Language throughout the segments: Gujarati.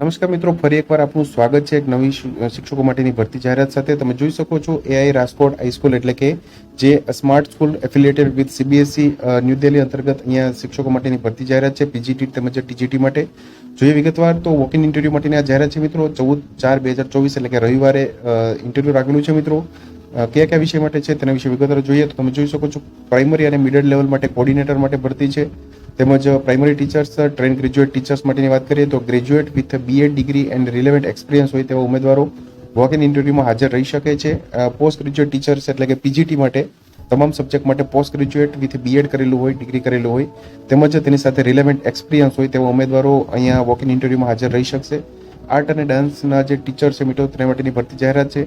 નમસ્કાર મિત્રો, ફરી એકવાર આપનું સ્વાગત છે એક નવી શિક્ષકો માટેની ભરતી જાહેરાત સાથે. તમે જોઈ શકો છો એઆઈ રાજકોટ હાઈસ્કૂલ એટલે કે જે smart school affiliated with CBSC New Delhi અંતર્ગત અહીંયા શિક્ષકો માટેની ભરતી જાહેરાત છે પીજીટી તેમજ ટીજીટી માટે. જોઈએ વિગતવાર તો વોક ઇન ઇન્ટરવ્યૂ માટેની આ જાહેરાત છે મિત્રો, ચૌદ ચાર બે હજાર ચોવીસ એટલે કે રવિવારે ઇન્ટરવ્યૂ રાખેલું છે મિત્રો. કયા કયા વિષય માટે છે તેના વિશે વિગતવાર જોઈએ તો તમે જોઈ શકો છો પ્રાઇમરી અને મિડલ લેવલ માટે કોર્ડિનેટર માટે ભરતી છે. તેમજ primary teachers, train graduate teachers માટેની વાત કરીએ તો graduate with B Ed degree and relevant experience હોય તેવા ઉમેદવારો વોક ઇન ઇન્ટરવ્યુમાં હાજર રહી શકે છે. પોસ્ટ ગ્રેજ્યુએટ ટીચર્સ એટલે કે પીજીટી માટે તમામ સબ્જેક્ટ માટે પોસ્ટ ગ્રેજ્યુએટ વિથ બીએડ કરેલું હોય ડિગ્રી કરેલું હોય. તેમજ તેની સાથે રિલેવન્ટ એક્સપિરિયન્સ હોય તેવા ઉમેદવારો અહીંયા વોક ઇન ઇન્ટરવ્યુમાં હાજર રહી શકશે. આર્ટ અને ડાન્સના જે ટીચર છે મિત્રો, તેના માટેની ભરતી જાહેરાત છે.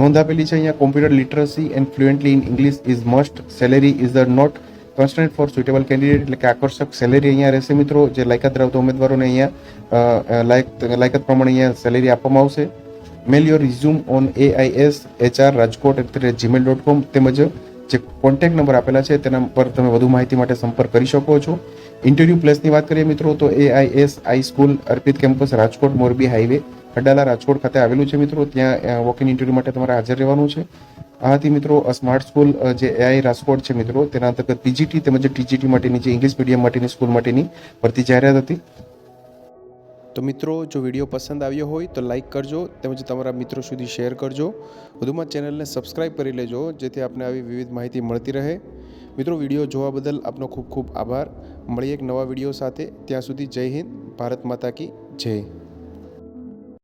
નોંધ આપેલી છે અહીંયા computer literacy and fluently in English is must salary is the not constant for suitable candidate એટલે કે આકર્ષક સેલેરી અહીંયા રહેશે મિત્રો. જે લાયકાત ધરાવતા ઉમેદવારોને અહીંયા લાયક, લાયકાત પ્રમાણે અહીંયા સેલેરી આપવામાં આવશે. Mail your resume on AIS HR Rajkot at Gmail dot com તેમજ જે કોન્ટેક્ટ નંબર આપેલા છે તેના પર તમે વધુ માહિતી માટે સંપર્ક કરી શકો છો. ઇન્ટરવ્યૂ પ્લેસની વાત કરીએ મિત્રો, તો AIS I school Arpit campus Rajkot Morbi highway Adala Rajkot ખાતે આવેલું છે મિત્રો. ત્યાં વોક ઇન ઇન્ટરવ્યૂ માટે તમારે હાજર રહેવાનું છે. આ હતી મિત્રો સ્માર્ટ સ્કૂલ જે એઆઈ રાજકોટ છે મિત્રો, તેના અંતર્ગત પીજીટી તેમજ ટીજીટી માટેની જે ઇંગ્લિશ મીડિયમ માટેની સ્કૂલ માટેની ભરતી જાહેરાત હતી. તો મિત્રો, જો વીડિયો પસંદ આવ્યો હોય તો લાઈક કરજો તેમજ તમારા મિત્રો સુધી શેર કરજો. વધુમાં ચેનલને સબસ્ક્રાઇબ કરી લેજો, જેથી આપને આવી વિવિધ માહિતી મળતી રહે. મિત્રો, વીડિયો જોવા બદલ આપનો ખૂબ ખૂબ આભાર. મળીએ એક નવા વીડિયો સાથે. ત્યાં સુધી જય હિન્દ, ભારત માતા કી જય.